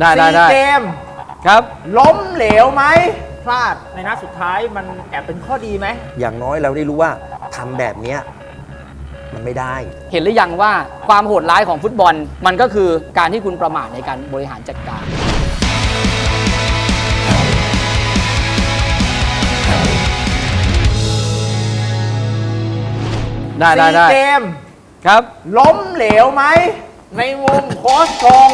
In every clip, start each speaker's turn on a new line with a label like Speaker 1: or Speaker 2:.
Speaker 1: ได้ได้ได้
Speaker 2: สี่เกม
Speaker 1: ครับ
Speaker 2: ล้มเหลวไหม พลาดในนัดสุดท้ายมันแอบเป็นข้อดีไหม
Speaker 3: อย่างน้อยเราได้รู้ว่าทำแบบเนี้ยมันไม่ได้
Speaker 1: เห็นหรือยังว่าความโหดร้ายของฟุตบอล มันก็คือการที่คุณประมาทในการบริหารจัดการ ได้ได้
Speaker 2: สี่
Speaker 1: ได้
Speaker 2: เกม
Speaker 1: ครับ
Speaker 2: ล้มเหลวไหม ในมุมโค้ชชง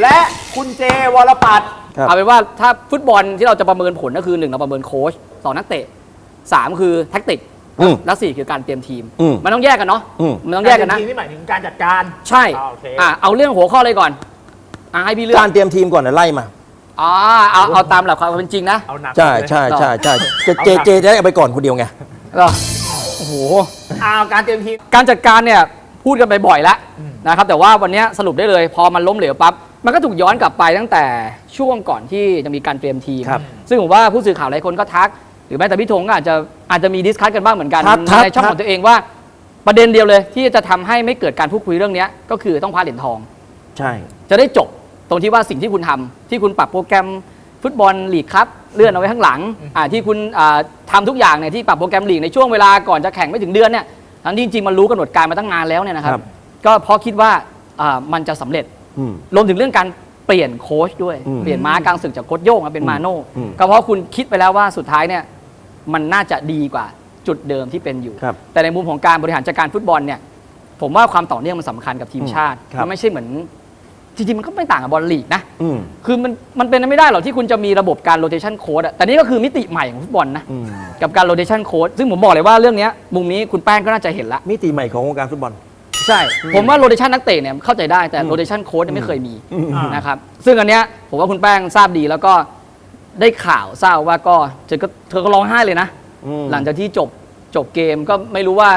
Speaker 2: และคุณเจวรปัตร
Speaker 3: ครับ
Speaker 1: เอาเป็นว่าถ้าฟุตบอลที่เราจะประเมินผลก็คือหนึ่งเราประเมินโค้ชสองนักเตะสามคือแท็กติก
Speaker 3: อืม
Speaker 1: และสี่คือการเตรียมทีม
Speaker 3: อืม
Speaker 1: มันต้องแยกกันเนาะ
Speaker 3: อืม
Speaker 1: มันต้องแยกกันนะา
Speaker 2: รทีมนี่หมายถึงการจัดการ
Speaker 1: ใช่
Speaker 2: อ่าโอเค
Speaker 1: อะเอาเรื่องหัวข้อเลยก่อนอะให้พี่เลือก
Speaker 3: การเตรียมทีมก่อนนะไล่มา
Speaker 1: อ๋อเอาเอาตามหลักความเป็นจริงนะ
Speaker 2: เอาหนัก
Speaker 3: ใช่
Speaker 2: เลย
Speaker 3: ใช่ใช่ใช่เจ
Speaker 2: เอา
Speaker 3: เจ
Speaker 2: ครับ
Speaker 3: เจจะได้เอาไปก่อนคนเดียวไง
Speaker 1: เหรอโอ้โห
Speaker 2: เอาการเตรียมทีม
Speaker 1: การจัดการเนี่ยพูดกันไปบ่อยแล้ว
Speaker 2: อืม
Speaker 1: นะครับแต่ว่าวันนี้สรุปได้เลย พอมันล้มเหลวปั๊บ มันก็ถูกย้อนกลับไปตั้งแต่ช่วงก่อนที่จะมีการเตรียมทีม
Speaker 3: ครับ
Speaker 1: ซึ่งผมว่าผู้สื่อข่าวหลายคนก็ทัก หรือแม้แต่พี่ธงก็อาจจะอาจจะมีดิสคัสกันบ้างเหมือนกัน
Speaker 3: ทักทัก
Speaker 1: ในช่อง
Speaker 3: ทัก
Speaker 1: ของตัวเองว่าประเด็นเดียวเลย ที่จะทำให้ไม่เกิดการพูดคุยเรื่องเนี้ยก็คือต้องพาเหรียญทอง
Speaker 3: ใช่
Speaker 1: จะได้จบตรงที่ว่าสิ่งที่คุณทำที่คุณปรับโปรแกรมฟุตบอลลีกครับเลื่อนเอาไว้ข้างหลังอ่าที่คุณอ่าทำทุกอย่างเนี่ยที่ปรับโปรแกรมลีกในช่วงเวลาก่อนจะแข่งไม่ถึงเดือนเนี่ยทั้งที่จริงๆมันรู้กำหนดการมาตั้งนานแล้วเนี่ยนะครับ
Speaker 3: ครับ
Speaker 1: ก็เพราะคิดว่าอ่ามันจะสำเร็จ
Speaker 3: อืม
Speaker 1: รวมถึงเรื่องการเปลี่ยนโค้ชด้วย
Speaker 3: อืม
Speaker 1: เปลี่ยนม้ากลางศึกจากโค้ชโย่งมาเป็นมาโน่
Speaker 3: อืม
Speaker 1: ก็เพราะคุณคิดไปแล้วว่าสุดท้ายเนี่ยมันน่าจะดีกว่าจุดเดิมที่เป็นอยู่
Speaker 3: ครับ
Speaker 1: แต่ในมุมของการบริหารจัดการฟุตบอลเนี่ย ผมว่าความต่อเนื่องมันสำคัญกับทีมชาติ
Speaker 3: ครับ
Speaker 1: มันไม่ใช่เหมือน จริงๆ มันก็ไม่ต่างกับบอลลีกนะ
Speaker 3: อืม
Speaker 1: คือมันมันเป็นไปไม่ได้หรอกที่คุณจะมีระบบการโรเตชันโค้ดอะแต่นี่ก็คือมิติใหม่ของฟุตบอลนะ
Speaker 3: อืม
Speaker 1: กับการโรเตชันโค้ดซึ่งผมบอกเลยว่าเรื่องเนี้ยมุมนี้คุณแป้งก็น่าจะเห็นละ
Speaker 3: มิติใหม่ของวงการฟุตบอล
Speaker 1: ใช่ ผมว่าโรเตชันนักเตะเนี่ยเข้าใจได้แต่โรเตชันโค้ดไม่เคยมี
Speaker 3: อืม
Speaker 2: อ่าน
Speaker 1: นะครับซึ่งอันเนี้ยผมว่าคุณแป้งทราบดีแล้วก็ได้ข่าวทราบว่าก็เธอก็เธอก็ร้องไห้เลยนะ
Speaker 3: อืม
Speaker 1: หลังจากที่จบจบเกมก็ไม่รู้ว่า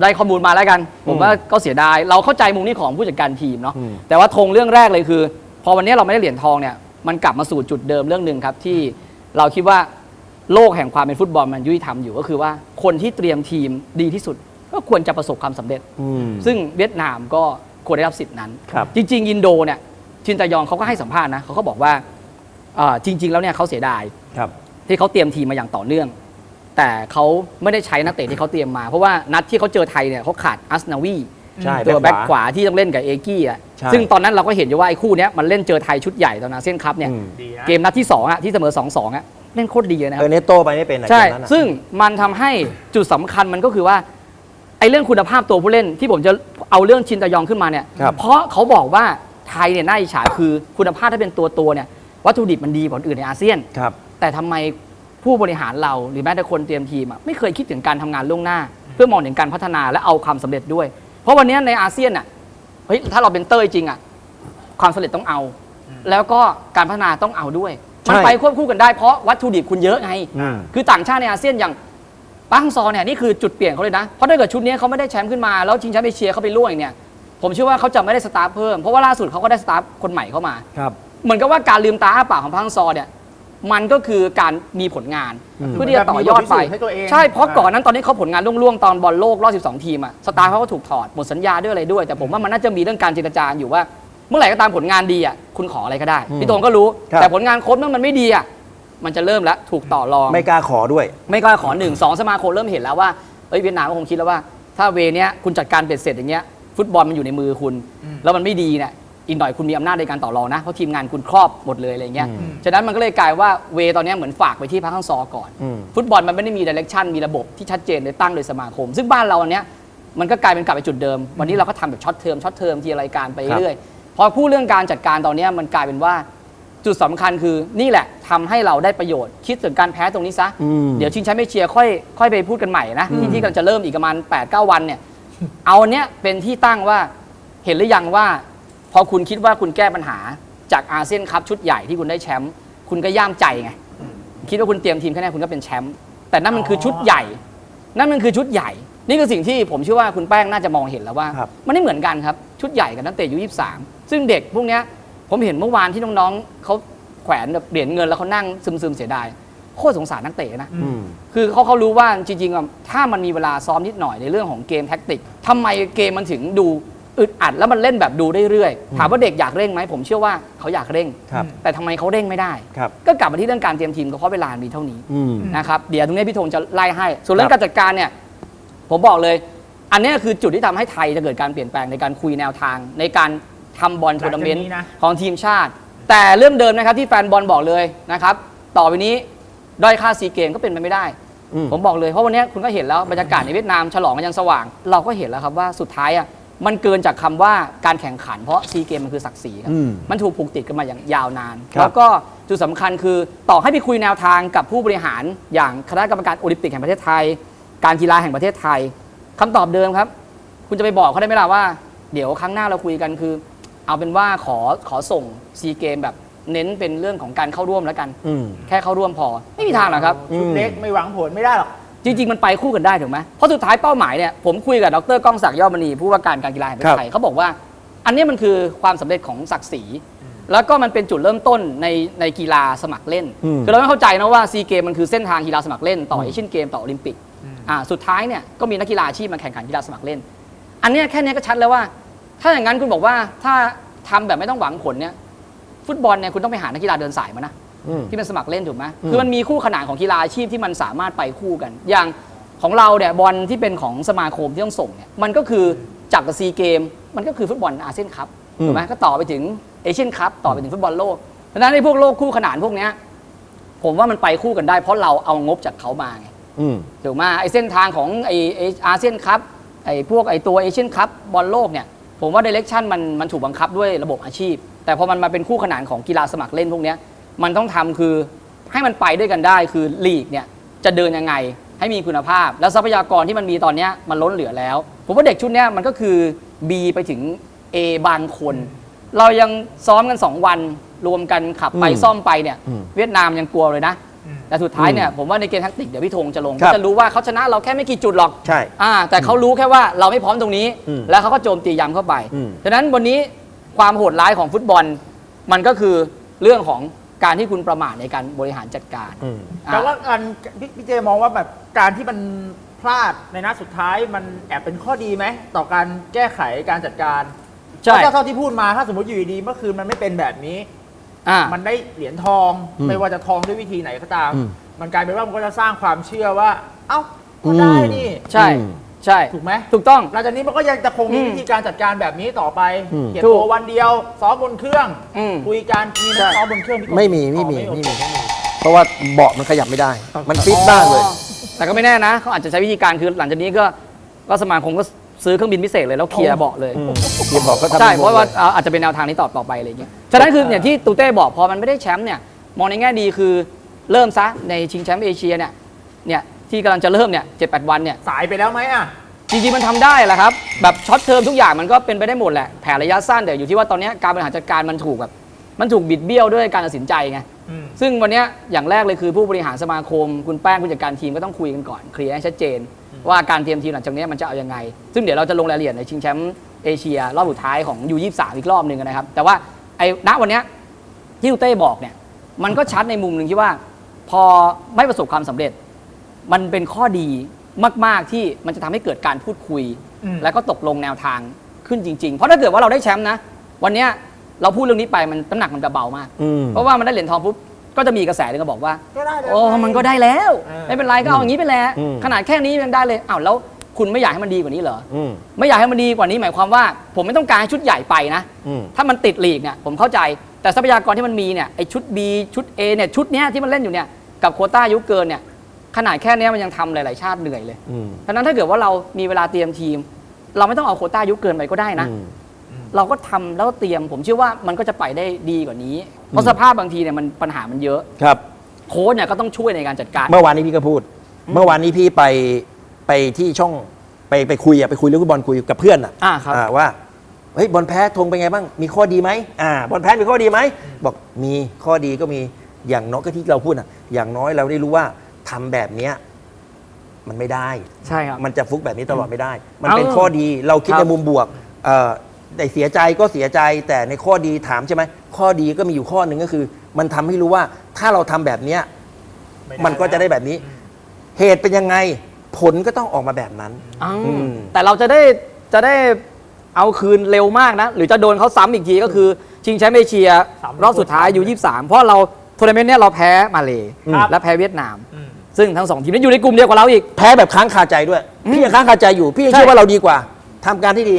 Speaker 1: ได้ข้อมูลมาแล้วกัน ผมว่าก็เสียดาย เราเข้าใจมุมนี้ของผู้จัดการทีมเนาะ
Speaker 3: อืม
Speaker 1: แต่ว่าธงเรื่องแรกเลยคือ พอวันนี้เราไม่ได้เหรียญทองเนี่ยมันกลับมาสู่จุดเดิมเรื่องหนึ่งครับ ที่เราคิดว่าโลกแห่งความเป็นฟุตบอลมันยุติธรรมอยู่ก็คือว่าคนที่เตรียมทีมดีที่สุด ก็ควรจะประสบความสำเร็จ
Speaker 3: อืม
Speaker 1: ซึ่งเวียดนามก็ควรได้รับสิทธินั้น
Speaker 3: ครับ
Speaker 1: จริง ๆ อินโดเนี่ยชินตายองเขาก็ให้สัมภาษณ์นะเขาก็บอกว่าเอ่อจริง ๆ แล้วเนี่ยเขาเสียดาย
Speaker 3: ครับ
Speaker 1: ที่เขาเตรียมทีมมาอย่างต่อเนื่อง แต่เขาไม่ได้ใช้นักเตะที่เขาเตรียมมา เพราะว่านัดที่เขาเจอไทยเนี่ยเขาขาดอัสนาวี
Speaker 3: ใช่
Speaker 1: ตัว
Speaker 3: แบ็
Speaker 1: แบ็
Speaker 3: ค
Speaker 1: ค
Speaker 3: ข
Speaker 1: ข
Speaker 3: วา
Speaker 1: วาที่ต้องเล่นกับเอกี้อะ
Speaker 3: ใช่
Speaker 1: ซึ่งตอนนั้นเราก็เห็นอยู่ว่าไอ้คู่เนี้ยมันเล่นเจอไทยชุดใหญ่ตอนอาเซียนคัพเนี่ย
Speaker 3: อืม
Speaker 2: ดีนะ
Speaker 1: เกมนัดที่สองอะที่เสมอ2อสองอะเล่นโคตรดีเลยนะค
Speaker 3: เอ
Speaker 1: รับ
Speaker 3: อเนโตไปไม่เป็นอะ
Speaker 1: ใช่
Speaker 3: เกมนั้นอะ
Speaker 1: ซึ่งมันทำให้จุดสำคัญมันก็คือว่า ไอ้เรื่องคุณภาพตัวผู้เล่นที่ผมจะเอาเรื่องชินตายองขึ้นมาเนี่ย
Speaker 3: ครับ
Speaker 1: เพราะเขาบอกว่าไทยเนี่ยน่าอิจฉาคือคุณภาพถ้าเป็นตัวตัวๆเนี่ยวัตถุดิบมันดีกว่าคนอื่นในอาเซียน
Speaker 3: ครับ
Speaker 1: แต่ทำไมผู้บริหารเราหรือแม้แต่คนเตรียมทีมอะไม่เคยคิดถึงการทำงานล่วงหน้า เพื่อมองถึงการพัฒนาและเอาความสำเร็จด้วย เพราะวันนี้ในอาเซียนอะเฮ้ยถ้าเราเป็นเต้ยจริงอะความสำเร็จต้องเอา แล้วก็การพัฒนาต้องเอาด้วย มัน
Speaker 3: ใช่
Speaker 1: ไปควบคู่กันได้เพราะวัตถุดิบคุณเยอะไง
Speaker 3: อืม
Speaker 1: คือต่างชาติในอาเซียนอย่าง ปังซอเนี่ยนี่คือจุดเปลี่ยนเขาเลยนะ เพราะถ้าเกิดชุดนี้เขาไม่ได้แชมป์ขึ้นมา แล้วชิงแชมป์เอเชียเขาไปล่วงอีกเนี่ย ผมเชื่อว่าเขาจะไม่ได้สตาร์ฟเพิ่ม เพราะว่าล่าสุดเขาก็ได้สตาร์ฟคนใหม่เข้ามา
Speaker 3: ครับ
Speaker 1: เหมือนกับว่าการลืมตาอ้าปากของพังซอเนี่ย มันก็คือการมีผลงาน
Speaker 3: อืม
Speaker 1: เพื่อที่จะต่อยอดไป
Speaker 2: มีบทพิสูจน์ให้ตัวเอง
Speaker 1: ใช่ เพราะก่อนนั้นตอนนี้เขาผลงานล่วงๆ ตอนบอลโลกรอบ 12 ทีมอะสตาร์เขาก็ถูกถอดหมดสัญญาด้วยอะไรด้วย แต่ผมว่ามันน่าจะมีเรื่องการเจรจาอยู่ว่า เมื่อไหร่ก็ตามผลงานดีอะคุณขออะไรก็ได้
Speaker 3: อืม
Speaker 1: พี่ตรงก็รู้
Speaker 3: ครับ
Speaker 1: แต่ผลงานโค้ชเมื่อมันไม่ดีอะ มันจะเริ่มแล้วถูกต่อรอง
Speaker 3: ไม่กล้าขอด้วย
Speaker 1: ไม่กล้าขอหนึ่งสองสมาคมเริ่มเห็นแล้วว่าเอ้ยเวียดนามก็คงคิดแล้วว่า ถ้าเวเนี้ยคุณจัดการเบ็ดเสร็จอย่างเงี้ยฟุตบอลมันอยู่ในมือคุณ
Speaker 2: อืม
Speaker 1: แล้วมันไม่ดีเนี่ยอีกหน่อยคุณมีอำนาจในการต่อรองนะเพราะทีมงานคุณครอบหมดเลยอะไรเงี้ย
Speaker 3: อืม
Speaker 1: ฉะนั้นมันก็เลยกลายว่าเวตอนเนี้ยเหมือนฝากไปที่พักข้างซอก่อน
Speaker 3: อืม
Speaker 1: ฟุตบอลมันไม่ได้มีดิเรกชันมีระบบที่ชัดเจนเลยตั้งโดยสมาคม ซึ่งบ้านเราอันเนี้ยมันก็กลายเป็นกลับไปจุดเดิม วันนี้เราก็ทำแบบช็อตเทอมช็อตเทอมทีละรายการไปเรื่อยพอพูดเรื่องการจัดการตอนเนี้ยมันกลายเป็นว่าจุดสำคัญคือนี่แหละ ทำให้เราได้ประโยชน์ คิดถึงการแพ้ตรงนี้ซะ
Speaker 3: อืม
Speaker 1: เดี๋ยวชิงแชมป์เอเชียค่อยค่อยไปพูดกันใหม่นะที่ที่กำลังจะเริ่มอีกประมาณ8ปดเวันเนี่ย เอาอันเนี้ยเป็นที่ตั้งว่าเห็นหรือยังว่า พอคุณคิดว่าคุณแก้ปัญหาจากอาเซียนคัพชุดใหญ่ที่คุณได้แชมป์คุณก็ย่ามใจไงคิดว่าคุณเตรียมทีมแค่ไหนคุณก็เป็นแชมป์แต่นั่นมันคือชุดใหญ่ นั่นมันคือชุดใหญ่ นี่คือสิ่งที่ผมเชื่อว่าคุณแป้งน่าจะมองเห็นแล้วว่า
Speaker 3: ครับ
Speaker 1: มันไม่เหมือนกันครับชุดใหญ่กับนักเตะอายุ23ซึ่งเด็กพวกเนี้ยผมเห็นเมื่อวานที่น้องๆเขาแข วนแบบเหรียญเงินแล้วเขานั่งซึมๆเสียดายโคตรสงสารนักเตะนะ
Speaker 3: อืม
Speaker 1: คือเขาเขารู้ว่าจริงๆอะถ้ามันมีเวลาซ้อมนิดหน่อยในเรื่องของเกมแท็กติกทำไมเกมมันถึงดูอึดอัดแล้วมันเล่นแบบดูเรื่อยๆถามว่าเด็กอยากเร่งไหมผมเชื่อว่าเขาอยากเร่ง
Speaker 3: ครับ
Speaker 1: แต่ทำไมเขาเร่งไม่ได้
Speaker 3: ครับ
Speaker 1: ก็กลับมาที่เรื่องการเตรียมทีมก็เพราะเวลามีเท่านี้
Speaker 3: อืม
Speaker 1: นะครับเดี๋ยวตรงนี้พี่ธงจะไล่ให้ ส่วนเรื่อ
Speaker 3: ครั
Speaker 1: ง
Speaker 3: บ
Speaker 1: การจัดการเนี่ยผมบอกเลย อันเนี้ยคือจุดที่ทำให้ไทยจะเกิดการเปลี่ยนแปลงในการคุยแนวทาง ในการทำบอลทัวร์นาเมนต์
Speaker 2: หลังจากนี้นะ
Speaker 1: ของทีมชาติ แต่เรื่องเดิมนะครับที่แฟนบอลบอกเลยนะครับ ต่อไปนี้ด้อยค่าซีเกมก็เป็นไปไม่ได้
Speaker 3: อืม
Speaker 1: ผมบอกเลยเพราะวันเนี้ยคุณก็เห็นแล้วบรรยากาศในเวียดนามฉลองกันยังสว่าง เราก็เห็นแล้วครับว่าสุดท้ายอะมันเกินจากคำว่าการแข่งขัน เพราะซีเกมมันคือศักดิ์ศรีครับ
Speaker 3: อืม
Speaker 1: มันถูกผูกติดกันมาอย่างยาวนาน
Speaker 3: ครับ
Speaker 1: แล้วก็จุดสำคัญคือต่อให้ไปคุยแนวทางกับผู้บริหาร อย่างคณะกรรมการโอลิมปิกแห่งประเทศไทย การกีฬาแห่งประเทศไทยคำตอบเดิมครับ คุณจะไปบอกเขาได้ไหมล่ะว่า เดี๋ยวครั้งหน้าเราคุยกันคือ เอาเป็นว่าขอขอส่งซีเกมแบบเน้นเป็นเรื่องของการเข้าร่วมแล้วกัน
Speaker 3: อืม
Speaker 1: แค่เข้าร่วมพอ ไม่มีทางหรอกครับ
Speaker 2: ชุดเล็กไม่หวังผลไม่ได้หรอก
Speaker 1: จริง ๆ มันไปคู่กันได้ถูกไหมเพราะสุดท้ายเป้าหมายเนี่ยผมคุยกับดรก้องศักดิ์ยอดมณีผู้ว่าการการกีฬาแห่งประเทศไทยเขาบอกว่า อันเนี้ยมันคือความสำเร็จของศักดิ์ศรีแล้วก็มันเป็นจุดเริ่มต้นในในกีฬาสมัครเล่น
Speaker 3: อืม
Speaker 1: คือเราต้องเข้าใจนะว่าซีเกมมันคือเส้นทางกีฬาสมัครเล่น ต่อเอเชียนเกมต่อโอลิมปิกอ่าสุดท้ายเนี่ยก็มีนักกีฬาอาชีพมาแข่งขันกีฬาสมัครเล่น อันเนี้ยแค่เนี้ยก็ชัดแล้วว่า ถ้าอย่างนั้นคุณบอกว่าถ้าทำแบบไม่ต้องหวังผลเนี่ย ฟุตบอลเนี่ยคุณต้องไปหานักกีฬาเดินสายมานะ
Speaker 3: อืม
Speaker 1: ที่เป็นสมัครเล่นถูกไหม
Speaker 3: อืม
Speaker 1: คือมันมีคู่ขนานของกีฬาอาชีพที่มันสามารถไปคู่กัน อย่างของเราเนี่ยบอลที่เป็นของสมาคมที่ต้องส่งเนี่ยมันก็คือจับกับซีเกม มันก็คือฟุตบอลอาเซียนคัพ
Speaker 3: อืม
Speaker 1: ถูกไหมก็ต่อไปถึงเอเชียนคัพต่อไปถึงฟุตบอลโลกดังนั้นในพวกโลกคู่ขนานพวกเนี้ยผมว่ามันไปคู่กันได้ เพราะเราเอางบจากเขามาไง
Speaker 3: อืม
Speaker 1: ถูกไหมไอเส้นทางของไอไอ้อาเซียนคัพไอพวกไอตัวเอเชียนคัพบอลโลกเนี่ย ผมว่าเดเรคชั่นมันมันถูกบังคับด้วยระบบอาชีพ แต่พอมันมาเป็นคู่ขนานของกีฬาสมัครเล่นพวกเนี้ยมันต้องทำคือให้มันไปด้วยกันได้คือลีกเนี่ยจะเดินยังไงให้มีคุณภาพ แล้วทรัพยากรที่มันมีตอนเนี้ยมันล้นเหลือแล้ว ผมว่าเด็กชุดเนี้ยมันก็คือ B ไปถึง A บางคน เรายังซ้อมกัน 2 วันรวมกันขับไป
Speaker 3: อืม
Speaker 1: ซ่อมไปเนี่ย
Speaker 3: อืม
Speaker 1: เวียดนามยังกลัวเลยนะ
Speaker 2: อืม
Speaker 1: แต่สุดท้ายเนี่ยผมว่าในเกมแท็กติกเดี๋ยวพี่ธงจะลง
Speaker 3: ครับ
Speaker 1: ก็จะรู้ว่าเขาชนะเราแค่ไม่กี่จุดหรอก
Speaker 3: ใช่
Speaker 1: อ่าแต่เขารู้แค่ว่าเราไม่พร้อมตรงนี้
Speaker 3: อืม
Speaker 1: แล้วเขาก็โจมตีย้ำเข้าไป
Speaker 3: อืม
Speaker 1: ฉะนั้นวันนี้ความโหดร้ายของฟุตบอล มันก็คือเรื่องของการที่คุณประมาทในการบริหารจัดการ
Speaker 3: อืม
Speaker 1: อะ
Speaker 2: แต่ว่าการพี่พี่เจมองว่าแบบการที่มันพลาดในนัดสุดท้ายมันแอบเป็นข้อดีไหมต่อการแก้ไขการจัดการ
Speaker 1: ใช่
Speaker 2: เพราะเท่าที่พูดมาถ้าสมมติอยู่ดีๆเมื่อคืนมันไม่เป็นแบบนี้
Speaker 1: อ่า
Speaker 2: มันได้เหรียญทอง
Speaker 3: อืม
Speaker 2: ไม่ว่าจะทองด้วยวิธีไหนก็ตาม
Speaker 3: อืม
Speaker 2: มันกลายเป็นว่ามันก็จะสร้างความเชื่อว่า เอ้าก็ได้นี่
Speaker 1: ใช่
Speaker 3: อืม
Speaker 1: ใช่
Speaker 2: ถูกไหม
Speaker 1: ถูกต้อง
Speaker 2: หลังจากนี้มันก็ยังจะคงมี
Speaker 1: อืม
Speaker 2: วิธีการจัดการแบบนี้ต่อไป
Speaker 3: อืม
Speaker 2: เก็บ
Speaker 1: ถูก
Speaker 2: ตัววันเดียวซ้อมบนเครื่อง
Speaker 1: อืม
Speaker 2: คุยกันมี
Speaker 1: ใช่
Speaker 2: ซ้อมบนเครื่องพี่กบ
Speaker 3: ไม่มีไม่มี
Speaker 2: อ๋อ
Speaker 3: ไม่มี
Speaker 2: โอเค
Speaker 3: เพราะว่าเบาะมันขยับไม่ได้ มันฟิตมากเลย
Speaker 1: อ๋อแต่ก็ไม่แน่นะเขาอาจจะใช้วิธีการคือหลังจากนี้ก็ก็สมาคมก็ซื้อเครื่องบินพิเศษเลยแล้วเคลียร์เบาะเลย
Speaker 3: อืมเดี๋ยวบอกก็ทำ
Speaker 1: ใช่
Speaker 3: ป็น
Speaker 1: เพราะว่า
Speaker 3: ลย
Speaker 1: อ่าอาจจะเป็นแนวทางนี้ต่อต่อไปอะไรอย่างเงี้ย ฉะนั้นคือเนี่ยที่ตูเต้บอกพอมันไม่ได้แชมป์เนี่ยมองในแง่ดีคือเริ่มซะในชิงแชมป์เอเชียเนี่ยเนี่ยที่กำลังจะเริ่มเนี่ยเจ็ดแปดวันเนี่ย
Speaker 2: สายไปแล้วไหมอะ
Speaker 1: จริงๆมันทำได้แหละครับแบบช็อตเทอมทุกอย่างมันก็เป็นไปได้หมดแหละแผนระยะสั้นแต่อยู่ที่ว่าตอนเนี้ยการบริหารจัดการมันถูกแบบมันถูกบิดเบี้ยวด้วยการตัดสินใจไง
Speaker 2: อืม
Speaker 1: ซึ่งวันเนี้ยอย่างแรกเลยคือผู้บริหารสมาคม คุณแป้งผู้จัดการทีมก็ต้องคุยกันก่อนเคลียร์ให้ชัดเจน ว่าการเตรียมทีมหลังจากเนี้ยมันจะเอายังไง ซึ่งเดี๋ยวเราจะลงรายละเอียดในชิงแชมป์เอเชียรอบสุดท้ายของ U23 อีกรอบหนึ่งนะครับแต่ว่า ไอ้ณวันเนี้ยที่อุเต้บอกเนี่ย มันก็ชัดในมุมหนึ่งที่ว่า พอไม่ประสบความสำเร็จ มันเป็นข้อดีมาก ๆ ที่มันจะทำให้เกิดการพูดคุย
Speaker 2: อืม
Speaker 1: แล้วก็ตกลงแนวทางขึ้นจริง ๆ เพราะถ้าเกิดว่าเราได้แชมป์นะ วันเนี้ยเราพูดเรื่องนี้ไปมันน้ำหนักมันจะเบามาก
Speaker 3: อืม
Speaker 1: เพราะว่ามันได้เหรียญทองปุ๊บก็จะมีกระแสหนึงก็บอกว่า
Speaker 2: ก็ได้แล้ว
Speaker 1: โอ้
Speaker 2: ไง
Speaker 1: มันก็ได้แล้ว
Speaker 2: เออ
Speaker 1: ไม่เป็นไรก็เอาอย่างนี้ไปแล้ว
Speaker 3: อืม
Speaker 1: ขนาดแค่นี้ยังได้เลยอ้าวแล้ว คุณไม่อยากให้มันดีกว่านี้เหรอ
Speaker 3: อืม
Speaker 1: ไม่อยากให้มันดีกว่านี้หมายความว่า ผมไม่ต้องการให้ชุดใหญ่ไปนะ
Speaker 3: อืม
Speaker 1: ถ้ามันติดลีกเนี่ยผมเข้าใจแต่ทรัพยากรที่มันมีเนี่ยไอชุด B ชุด A เนี่ยชุดเนี้ยที่มันเล่นอยู่เนี่ยกับโควต้าอายุเกินเนี่ยขนาดแค่เนี้ยมันยังทำหลาย ๆ ชาติเหนื่อยเลย
Speaker 3: อืม
Speaker 1: เพราะฉะนั้นถ้าเกิดว่าเรามีเวลาเตรียมทีม เราไม่ต้องเอาโควต้าอายุเกินไปก็ได้นะ
Speaker 3: อืม
Speaker 1: เราก็ทำแล้วก็เตรียม ผมเชื่อว่ามันก็จะไปได้ดีกว่านี้ เพราะสภาพบางทีเนี่ยมันปัญหามันเยอะ
Speaker 3: ครับ
Speaker 1: โค้ชเนี่ยก็ต้องช่วยในการจัดการ
Speaker 3: เมื่อวานนี้พี่ก็พูด เมื่อวานนี้พี่ไป ไปที่ช่องไปไปคุยอะไปคุยเรื่องฟุตบอลคุยกับเพื่อนอะ
Speaker 1: อ่าครับ
Speaker 3: อ่าว่าเฮ้ยบอลแพ้ธงเป็นไงบ้าง มีข้อดีไหมอ่าบอลแพ้มีข้อดีไหมบอกมีข้อดีก็มีอย่างน้อยก็ที่เราพูดอะอย่างน้อยเราได้รู้ว่าทำแบบเนี้ยมันไม่ได้
Speaker 1: ใช่ครับ
Speaker 3: มันจะฟุกแบบนี้ตลอดไม่ได้ มัน
Speaker 1: เอา
Speaker 3: เป็นข้อดีเราคิด
Speaker 1: ครับ
Speaker 3: ในมุมบวกเอ่อแต่เสียใจก็เสียใจแต่ในข้อดีถามใช่ไหมข้อดีก็มีอยู่ข้อหนึ่งก็คือ มันทำให้รู้ว่าถ้าเราทำแบบเนี้ย
Speaker 2: ไมั
Speaker 3: นก็จะได้แบบนี้ เหตุเป็นยังไง ผลก็ต้องออกมาแบบนั้น
Speaker 1: อ้าว
Speaker 3: อืม
Speaker 1: แต่เราจะได้จะได้เอาคืนเร็วมากนะ หรือจะโดนเขาซ้ำอีกทีก็คือ ชิงแชมป์เอเชีย
Speaker 2: ซ้ำ
Speaker 1: รอบสุดท้ายอยู่ 23 เพราะเราทัวร์นาเมนต์เนี้ยเราแพ้มาเล
Speaker 2: ครับ
Speaker 1: และแพ้เวียดนาม
Speaker 2: อืม
Speaker 1: ซึ่งทั้งสองทีมนี้อยู่ในกลุ่มเดียวกับเราอีก
Speaker 3: แพ้แบบค้างคาใจด้วย พี่ยังค้างคาใจอยู่ พี่ยัง
Speaker 1: ใช่
Speaker 3: เชื่อว่าเราดีกว่าทำการที่ดี